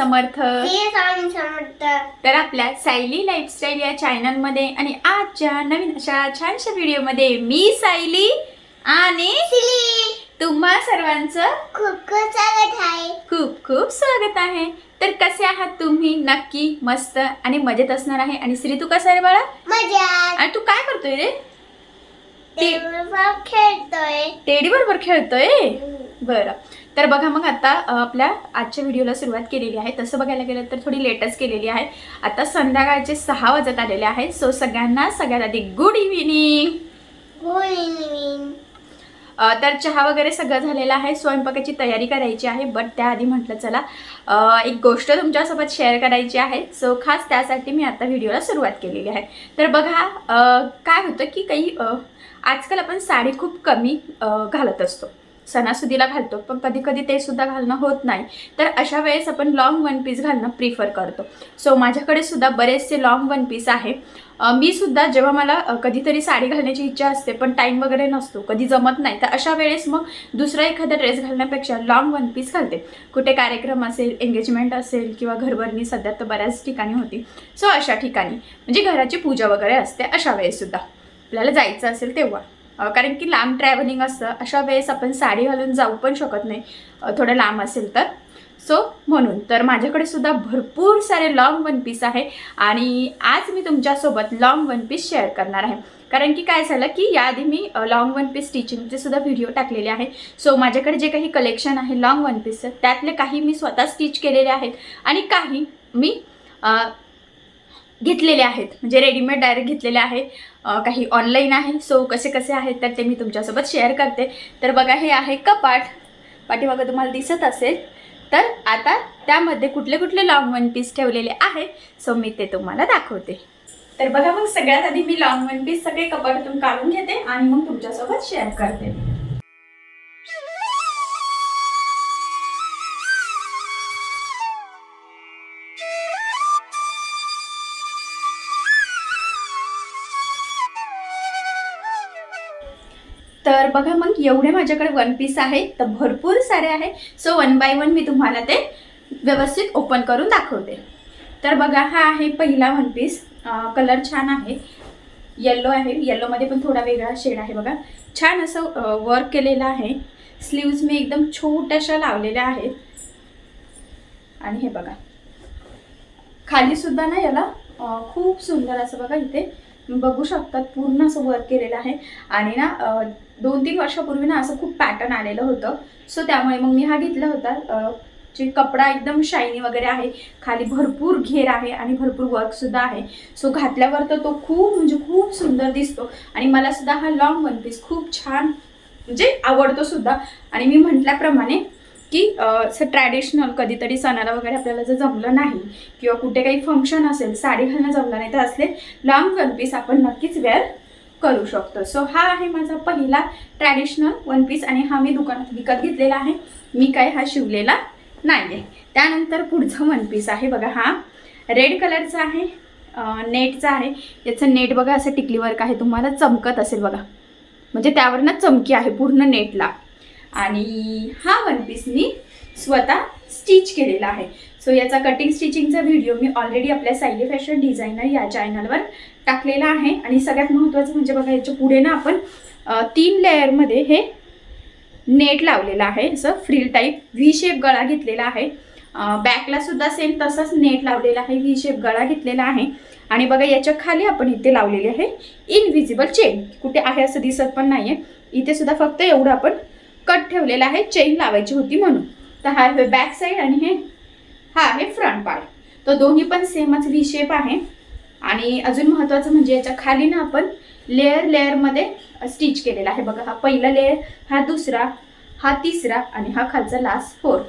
समर्थ. तर आपल्या सायली लाईफस्टाईल या चॅनलमध्ये आणि आजच्या नवीन अशा छानशा व्हिडिओमध्ये मी सायली आणि सिली. तुम्हा सर्वांचं खूप खूप स्वागत आहे. खूप खूप स्वागत आहे. तर कसे आहात तुम्ही? नक्की मस्त आणि मजेत असणार आहे. आणि श्री तू कसा आहे बाळा? मजा आणि तू काय करतोय रे? खेळतोय. टेडी बरोबर खेळतोय बरं. तर बघा मग आता आपल्या आजच्या व्हिडिओला सुरुवात केलेली आहे. तसं बघायला गेलं तर थोडी लेटच केलेली आहे. आता संध्याकाळचे सहा वाजत आलेले आहे सो सगळ्यांना सगळ्यात आधी गुड इव्हिनिंग गुड तर चहा वगैरे सगळं झालेलं आहे. स्वयंपाकाची तयारी करायची आहे. बट त्याआधी म्हटलं चला एक गोष्ट तुमच्यासोबत शेअर करायची आहे. सो खास त्यासाठी मी आता व्हिडिओला सुरुवात केलेली आहे. तर बघा काय होतं की काही आजकाल आपण साडी खूप कमी घालत असतो. सणासुदीला घालतो पण कधी कधी ते सुद्धा घालणं होत नाही. तर अशा वेळेस आपण लॉंग वन पीस घालणं प्रिफर करतो. सो माझ्याकडे सुद्धा बरेचसे लॉंग वन पीस आहे. मी सुद्धा जेव्हा मला कधीतरी साडी घालण्याची इच्छा असते पण टाईम वगैरे नसतो कधी जमत नाही तर अशा वेळेस मग दुसरा एखादा ड्रेस घालण्यापेक्षा लॉंग वन पीस घालते. कुठे कार्यक्रम असेल एंगेजमेंट असेल किंवा घरभरणी सध्या तर बऱ्याच ठिकाणी होती. सो अशा ठिकाणी. म्हणजे घराची पूजा वगैरे असते अशा वेळेस सुद्धा. आपल्याला जायचं असेल तेव्हा. कारण की लांब ट्रॅव्हलिंग असतं अशा वेळेस आपण साडी घालून जाऊ पण शकत नाही थोडं लांब असेल तर. सो म्हणून तर माझ्याकडे सुद्धा भरपूर सारे लॉंग वन पीस आहे आणि आज मी तुमच्यासोबत लॉंग वन पीस शेअर करणार आहे. कारण की काय झालं की याआधी मी लॉंग वन पीस स्टिचिंगचे सुद्धा व्हिडिओ टाकलेले आहे सो माझ्याकडे जे काही कलेक्शन आहे लॉंग वन पीसचं त्यातले काही मी स्वतः स्टिच केलेले आहेत. आणि काही मी घेतलेले आहेत. म्हणजे रेडीमेड डायरेक्ट घेतलेले आहे. काही ऑनलाईन आहे. सो कसे कसे आहेत तर ते मी तुमच्यासोबत शेअर करते. तर बघा हे आहे कपाट. पाठीमागं तुम्हाला दिसत असेल. तर आता त्यामध्ये कुठले कुठले लॉंग वन पीस ठेवलेले आहे? सो मी ते तुम्हाला दाखवते. तर बघा मग सगळ्यात आधी मी लॉंग वन पीस सगळे कपाटातून काढून घेते आणि मग तुमच्यासोबत शेअर करते. तर बघा मग एवढे माझ्याकडे वन पीस आहे तर भरपूर सारे आहे. सो वन बाय वन मी तुम्हाला ते व्यवस्थित ओपन करून दाखवते. तर बघा हा आहे पहिला वन पीस कलर छान आहे. येल्लो आहे. येल्लोमध्ये पण थोडा वेगळा शेड आहे बघा. छान असं वर्क केलेलं आहे. स्लीव्ज मी एकदम छोट्याशा लावलेल्या आहेत. आणि हे बघा. खाली सुद्धा ना याला खूप सुंदर असं बघा इथे. बघू शकतात पूर्ण असं वर्क केलेलं आहे. आणि ना दोन तीन वर्षापूर्वी ना असं खूप पॅटर्न आलेलं होतं. सो त्यामुळे मग मी हा घेतला होता. जे कपडा एकदम शायनी वगैरे आहे खाली भरपूर घेर आहे आणि भरपूर वर्कसुद्धा आहे. सो घातल्यावर तर तो खूप म्हणजे खूप सुंदर दिसतो. आणि मला सुद्धा हा लॉंग वन पीस खूप छान म्हणजे आवडतो सुद्धा. आणि मी म्हटल्याप्रमाणे की असं ट्रॅडिशनल कधीतरी सणाला वगैरे आपल्याला जर जमलं नाही किंवा कुठे काही फंक्शन असेल साडी घालणं जमलं नाही तर असले लॉंग वन पीस आपण नक्कीच वेअर करू शकतो. सो हा आहे माझा पहिला ट्रॅडिशनल वन पीस आणि हा मी दुकानात विकत घेतलेला आहे. मी काय हा शिवलेला नाही आहे त्यानंतर पुढचा वन पीस आहे. बघा हा रेड कलरचा आहे नेटचा आहे. याचं नेट बघा असं टिकली वर्क आहे तुम्हाला चमकत असेल बघा. म्हणजे त्यावरनं चमकी आहे पूर्ण नेटला आणि हा वन पीस मी स्वतः स्टिच केलेला आहे. सो याचा कटिंग स्टिचिंगचा व्हिडिओ मी ऑलरेडी आपल्या सायली फॅशन डिझायनर या चॅनलवर टाकलेला आहे. आणि सगळ्यात महत्त्वाचं म्हणजे बघा याच्यापुढे ना आपण तीन लेअरमध्ये हे नेट लावलेलं आहे. असं फ्रील टाईप व्ही शेप गळा घेतलेला आहे. बॅकला सुद्धा सेम तसाच नेट लावलेला आहे. व्ही शेप गळा घेतलेला आहे. आणि बघा याच्या खाली आपण इथे लावलेली आहे इनव्हिजिबल चेन कुठे आहे असं दिसत पण नाहीये. इथे सुद्धा फक्त एवढं आपण कट ठेवलेला आहे चेन लावायची होती म्हणून. तर हा आहे बॅक साईड आणि हे हा आहे फ्रंट पार्ट तर दोन्ही पण सेमच व्ही शेप आहे. आणि अजून महत्त्वाचं म्हणजे याच्या खाली ना आपण लेअर लेअरमध्ये स्टिच केलेला आहे. बघा हा पहिला लेअर हा दुसरा हा तिसरा आणि हा खालचा लास्ट फोर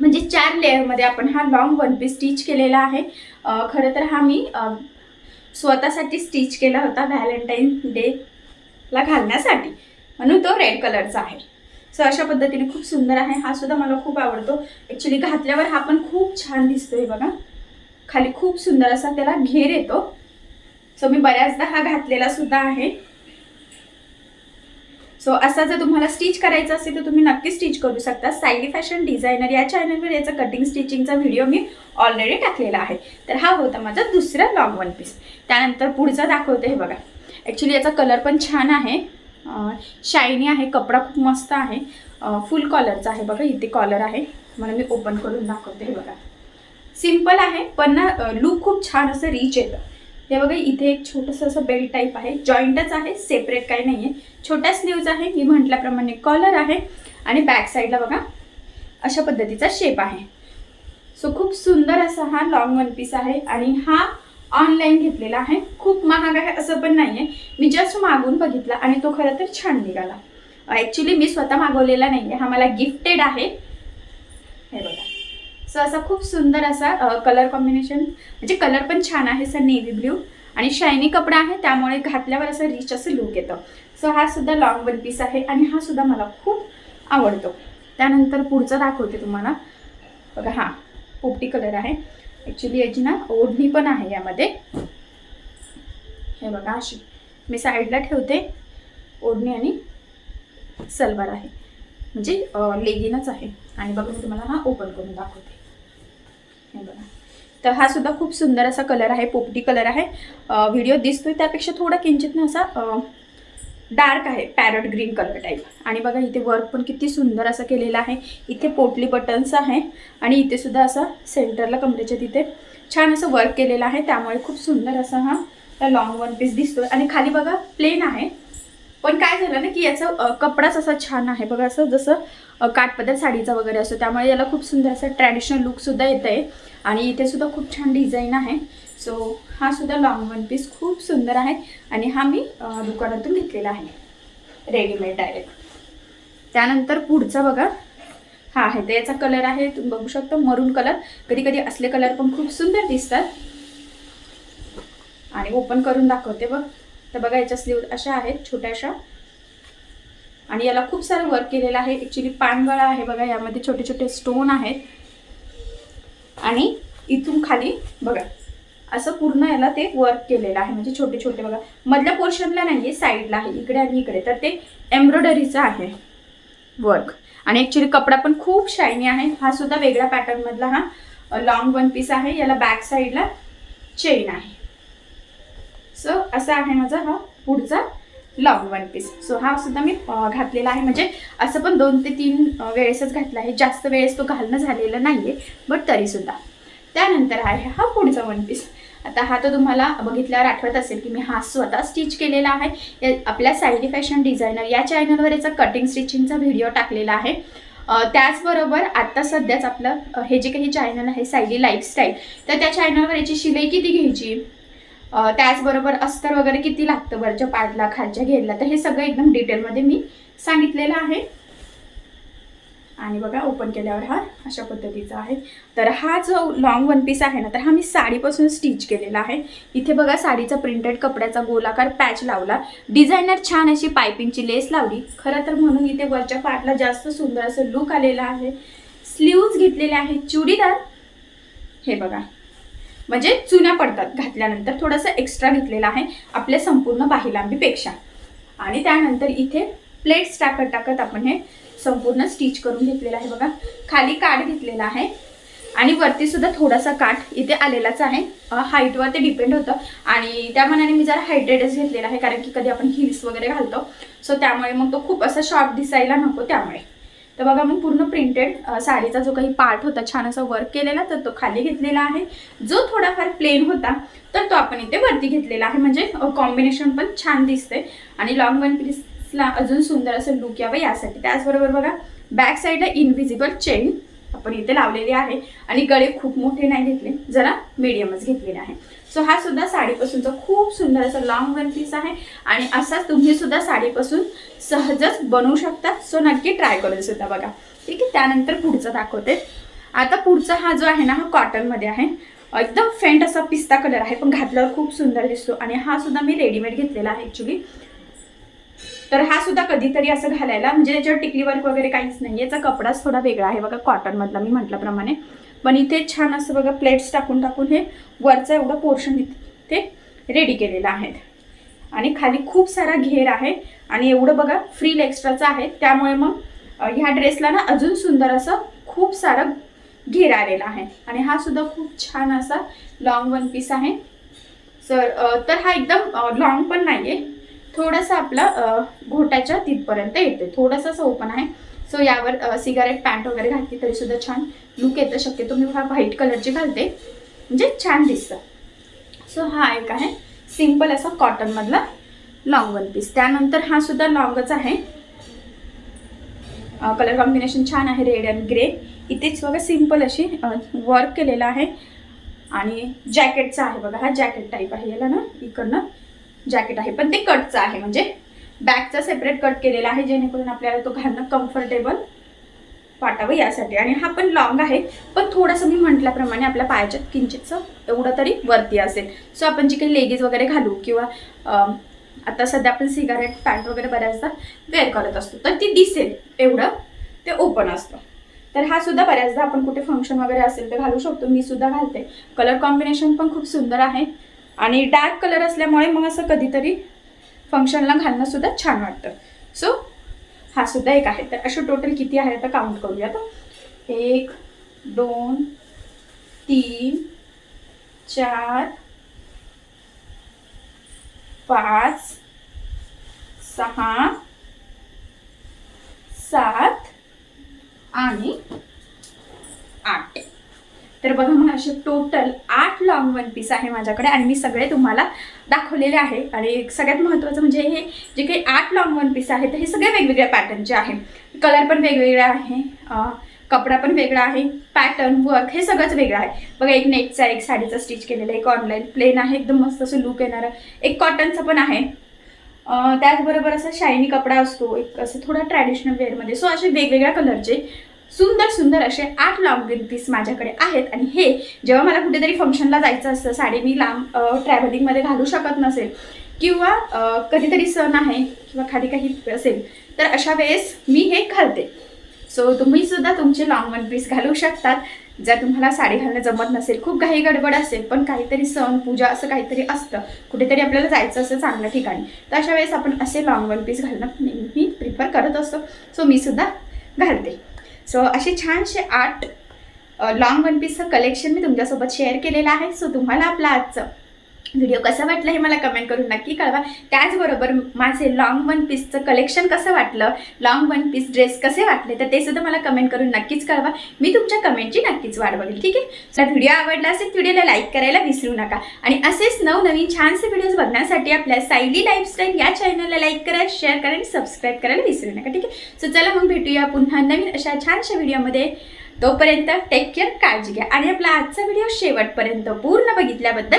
म्हणजे चार लेअरमध्ये आपण हा लॉंग वन पीस स्टिच केलेला आहे. खरं तर हा मी स्वतःसाठी स्टिच केला होता व्हॅलेंटाईन डेला घालण्यासाठी. म्हणून तो रेड कलरचा आहे. सो अशा पद्धतीने खूप सुंदर आहे. हा सुद्धा मला खूप आवडतो. ॲक्च्युली घातल्यावर हा पण खूप छान दिसतोय बघा. खाली खूप सुंदर असा त्याला घेर येतो. सो मी बऱ्याचदा हा घातलेला सुद्धा आहे. सो असा जर तुम्हाला स्टिच करायचं असेल तर तुम्ही नक्की स्टिच करू शकता. सायली फॅशन डिझायनर या चॅनलवर याचा कटिंग स्टिचिंगचा व्हिडिओ मी ऑलरेडी टाकलेला आहे. तर हा होता माझा दुसरा लॉंग वन पीस त्यानंतर पुढचा दाखवते हे बघा. ॲक्च्युली याचा कलर पण छान आहे. शायनी आहे कपडा खूप मस्त आहे. फुल कॉलरचा आहे बघा इथे कॉलर आहे. मला मी ओपन करून दाखवते हे बघा. सिंपल आहे पण ना लुक खूप छान असं रिच येतं. हे बघा इथे एक छोटंसं असं बेल्ट टाईप आहे. जॉईंटच आहे सेपरेट काही नाही आहे छोट्या स्लीव्ज आहे मी म्हटल्याप्रमाणे कॉलर आहे. आणि बॅक साईडला बघा अशा पद्धतीचा शेप आहे. सो खूप सुंदर असा हा लॉंग वन पीस आहे. आणि हा ऑनलाईन घेतलेला आहे. खूप महाग आहे असं पण नाही आहे मी जस्ट मागून बघितला आणि तो खरं तर छान निघाला. ॲक्च्युली मी स्वतः मागवलेला नाही आहे हा मला गिफ्टेड आहे. हे बघा. सो असा खूप सुंदर असा कलर कॉम्बिनेशन म्हणजे कलर पण छान आहे सर नेव्ही ब्ल्यू आणि शायनी कपडा आहे त्यामुळे घातल्यावर असं रिच असं लुक येतं. सो हा सुद्धा लॉंग वन पीस आहे आणि हा सुद्धा मला खूप आवडतो. त्यानंतर पुढचं दाखवते तुम्हाला. बघा हा पोपटी कलर आहे. ॲक्च्युली याची ना ओढणी पण आहे यामध्ये. हे बघा अशी. मी साईडला ठेवते. ओढणी आणि सलवार आहे. म्हणजे लेगिनच आहे. आणि बघा मी तुम्हाला हा ओपन करून दाखवते. हे बघा. तर हा सुद्धा खूप सुंदर असा कलर आहे पोपटी कलर आहे. व्हिडिओ दिसतोय त्यापेक्षा थोडा किंचित ना असा डार्क आहे पॅरट ग्रीन कलर टाईप आणि बघा इथे वर्क पण किती सुंदर असं केलेलं आहे. इथे पोटली बटन्स आहे आणि इथे सुद्धा असा सेंटरला कमरेच्या तिथे छान असं वर्क केलेलं आहे. त्यामुळे खूप सुंदर असा हा लॉंग वन पीस दिसतोय. आणि खाली बघा प्लेन आहे. पण काय झालं ना की याचा कपडाच असा छान आहे. बघा असं जसं अ, काठपदर साडीचा वगैरे असतो. त्यामुळे याला खूप सुंदर असं ट्रॅडिशनल लुकसुद्धा येतं आहे आणि इथे सुद्धा खूप छान डिझाईन आहे. सो हा सुद्धा लॉंग वन पीस खूप सुंदर आहे आणि हा मी दुकानातून घेतलेला आहे. रेडीमेड डायरेक्ट त्यानंतर पुढचा बघा. हा आहे तर याचा कलर आहे तुम्ही बघू शकता मरून कलर कधी कधी असले कलर पण खूप सुंदर दिसतात. आणि ओपन करून दाखवते बघ. तर बघा याच्या स्लीव अशा आहेत छोट्याशा. आणि याला खूप सारं वर्क केलेलं आहे. ॲक्च्युली पानगळा आहे बघा यामध्ये छोटे छोटे स्टोन आहेत. आणि इथून खाली बघा. असं पूर्ण याला ते वर्क केलेलं आहे. म्हणजे छोटे छोटे बघा. मधल्या पोर्शनला नाही आहे साईडला आहे. इकडे आणि इकडे. तर ते एम्ब्रॉयडरीचं आहे वर्क आणि ॲक्च्युली कपडा पण खूप शायनी आहे. हा सुद्धा वेगळ्या पॅटर्नमधला हा लॉंग वन पीस आहे. याला बॅक साईडला चेन आहे. सो असा आहे माझा हा पुढचा लॉंग वन पीस सो हा सुद्धा मी घातलेला आहे. म्हणजे असं पण दोन ते तीन वेळेसच घातला आहे. जास्त वेळेस तो घालणं झालेलं नाही आहे बट तरीसुद्धा त्यानंतर आहे हा पुढचा वन पीस आता हा तर तुम्हाला बघितल्यावर आठवत असेल की मी हा स्वतः स्टिच केलेला आहे. या- आपल्या सायली फॅशन डिझायनर या चॅनलवर याचा कटिंग स्टिचिंगचा व्हिडिओ टाकलेला आहे. त्याचबरोबर आत्ता सध्याच आपलं हे जे काही चॅनल आहे सायली लाईफस्टाईल तर त्या चॅनलवर याची शिलाई किती घ्यायची? त्याचबरोबर अस्तर वगैरे किती लागतं वरच्या पाडला खालच्या घेरला तर हे सगळं एकदम डिटेलमध्ये मी सांगितलेलं आहे. आणि बघा ओपन केल्यावर हा अशा पद्धतीचा आहे. तर हा जो लॉंग वन पीस आहे ना तर हा मी साडीपासून स्टिच केलेला आहे. इथे बघा साडीचा प्रिंटेड कपड्याचा गोलाकार पॅच लावला. डिझायनर छान अशी पायपिंगची लेस लावली. खरं तर म्हणून इथे वरच्या पार्टला जास्त सुंदर असं लुक आलेला आहे. स्लीव्ज घेतलेले आहेत चुडीदार. हे बघा. म्हणजे चुन्या पडतात घातल्यानंतर थोडंसं एक्स्ट्रा घेतलेलं आहे आपल्या संपूर्ण बाहिलांबीपेक्षा आणि त्यानंतर इथे प्लेट्स टाकत टाकत आपण हे संपूर्ण स्टिच करून घेतलेला आहे बघा. खाली काठ घेतलेला आहे. आणि वरती सुद्धा थोडासा काठ इथे आलेलाच आहे. हाईटवर ते डिपेंड होतं. आणि त्या मनाने मी जरा हायड्रेटच घेतलेला आहे कारण की कधी आपण हिल्स वगैरे घालतो. सो त्यामुळे मग तो खूप असा शॉर्ट दिसायला नको त्यामुळे. तर बघा मग पूर्ण प्रिंटेड साडीचा जो काही पार्ट होता छान असा वर्क केलेला तर तो खाली घेतलेला आहे. जो थोडाफार प्लेन होता तर तो आपण इथे वरती घेतलेला आहे. म्हणजे कॉम्बिनेशन पण छान दिसते आणि लॉंग वन ला अजून सुंदर असं लुक यावं यासाठी. त्याचबरोबर बघा बॅक साईडला इनव्हिजिबल चेन आपण इथे लावलेली आहे. आणि गळे खूप मोठे नाही घेतले जरा मिडियमच घेतलेले आहे. सो हा सुद्धा साडीपासूनचा खूप सुंदर असा लॉंग वन पीस आहे. आणि असाच तुम्ही सुद्धा साडीपासून सहजच बनवू शकता. सो नक्की ट्राय करून सुद्धा बघा. ठीक आहे? त्यानंतर पुढचं दाखवते. आता पुढचा हा जो आहे ना हा कॉटनमध्ये आहे. एकदम फेंट असा पिस्ता कलर आहे पण घातल्यावर खूप सुंदर दिसतो. आणि हा सुद्धा मी रेडीमेड घेतलेला आहे ॲक्च्युली तर हा सुद्धा कधीतरी असं घालायला म्हणजे त्याच्यावर टिकली वर्क वगैरे काहीच नाही. याचा कपडाच थोडा वेगळा आहे बघा कॉटनमधला मी म्हटल्याप्रमाणे. पण इथे छान असं बघा प्लेट्स टाकून टाकून हे वरचं एवढं पोर्शन इथे रेडी केलेलं आहे. आणि खाली खूप सारा घेर आहे आणि एवढं बघा फ्रील एक्स्ट्राचं आहे. त्यामुळे मग ह्या ड्रेसला ना अजून सुंदर असं खूप सारं घेर आलेला आहे. आणि हा सुद्धा खूप छान असा लॉंग वन पीस आहे. सर तर हा एकदम लॉंग पण नाही आहे थोडासा आपला घोट्याच्या तिथपर्यंत येते थोडंसं असं ओपन आहे. सो यावर सिगारेट पॅन्ट वगैरे घातली तरी सुद्धा छान लुक येतं. शक्यतो मी हा व्हाईट कलरची घालते. म्हणजे छान दिसतं. सो हा एक आहे. सिंपल असा कॉटनमधला लॉंग वन पीस त्यानंतर हा सुद्धा लॉंगच आहे. कलर कॉम्बिनेशन छान आहे. रेड अँड ग्रे इथेच बघा सिंपल अशी वर्क केलेलं आहे. आणि जॅकेटचा आहे बघा. हा जॅकेट टाईप आहे याला ना इकडनं. जॅकेट आहे. पण ते कटचं आहे. म्हणजे बॅकचा सेपरेट कट केलेला आहे जेणेकरून आपल्याला तो घालणं कम्फर्टेबल वाटावं यासाठी. आणि हा पण लॉंग आहे. पण थोडंसं मी म्हटल्याप्रमाणे आपल्या पायाच्या किंचितचं एवढं तरी वरती असेल. सो आपण जी काही लेगीज वगैरे घालू किंवा आता सध्या आपण सिगारेट पॅन्ट वगैरे बऱ्याचदा वेअर करत असतो. तर ती दिसेल एवढं ते ओपन असतं. तर हा सुद्धा बऱ्याचदा आपण कुठे फंक्शन वगैरे असेल तर घालू शकतो. मी सुद्धा घालते. कलर कॉम्बिनेशन पण खूप सुंदर आहे. आणि डार्क कलर असल्यामुळे मग असं कधीतरी फंक्शनला घालणं सुद्धा छान वाटतं. सो हा सुद्धा एक आहे. तर असे टोटल किती आहे आता काउंट करूया तर एक दोन तीन चार पाच सहा सात आणि बघा मग असे टोटल आठ लॉंग वन पीस आहे माझ्याकडे आणि मी सगळे तुम्हाला दाखवलेले आहे. आणि सगळ्यात महत्त्वाचं म्हणजे हे जे काही आठ लॉंग वन पीस आहेत हे सगळे वेगवेगळ्या पॅटर्नचे आहे. कलर पण वेगवेगळा आहे कपडा पण वेगळा आहे पॅटर्न वर्क हे सगळंच वेगळं आहे. बघा एक नेटचा एक साडीचा स्टिच केलेला एक ऑनलाईन प्लेन आहे एकदम मस्त असं लुक येणारं. एक कॉटनचं पण आहे. त्याचबरोबर असा शायनी कपडा असतो एक असं थोडा ट्रॅडिशनल वेअरमध्ये सो असे वेगवेगळ्या कलरचे सुंदर सुंदर असे आठ लॉंग वन पीस माझ्याकडे आहेत. आणि हे जेव्हा मला कुठेतरी फंक्शनला जायचं असतं साडी मी लांब ट्रॅव्हलिंगमध्ये घालू शकत नसेल किंवा कधीतरी सण आहे किंवा खाली काही असेल तर अशा वेळेस मी हे घालते. सो तुम्ही सुद्धा तुमचे लॉंग वन पीस घालू शकतात. जर तुम्हाला साडी घालणं जमत नसेल खूप घाई गडबड असेल पण काहीतरी सण पूजा असं काहीतरी असतं कुठेतरी आपल्याला जायचं असं चांगल्या ठिकाणी तर अशा वेळेस आपण असे लॉंग वन पीस घालणं नेहमी प्रिफर करत असतो. सो मी सुद्धा घालते. सो असे छानसे आठ लाँग वन पीसचं कलेक्शन मी तुमच्यासोबत शेअर केलेलं आहे. सो तुम्हाला आपला आजचं व्हिडिओ कसा वाटला हे मला कमेंट करून नक्की कळवा. त्याचबरोबर माझे लॉंग वन पीसचं कलेक्शन कसं वाटलं लॉंग वन पीस ड्रेस कसे वाटले तर ते सुद्धा मला कमेंट करून नक्कीच कळवा. मी तुमच्या कमेंटची नक्कीच वाढ बघेल ठीक आहे? तर व्हिडिओ आवडला असेल व्हिडिओला लाईक करायला विसरू नका. आणि असेच नवनवीन छानसे व्हिडिओज बघण्यासाठी आपल्या सायली लाईफस्टाईल या चॅनलला लाईक करा शेअर करा आणि सबस्क्राईब करायला विसरू नका ठीक आहे? सो चला मग भेटूया पुन्हा नवीन अशा छानशा व्हिडिओमध्ये तोपर्यंत टेक केअर काळजी घ्या. आणि आपला आजचा व्हिडिओ शेवटपर्यंत पूर्ण बघितल्याबद्दल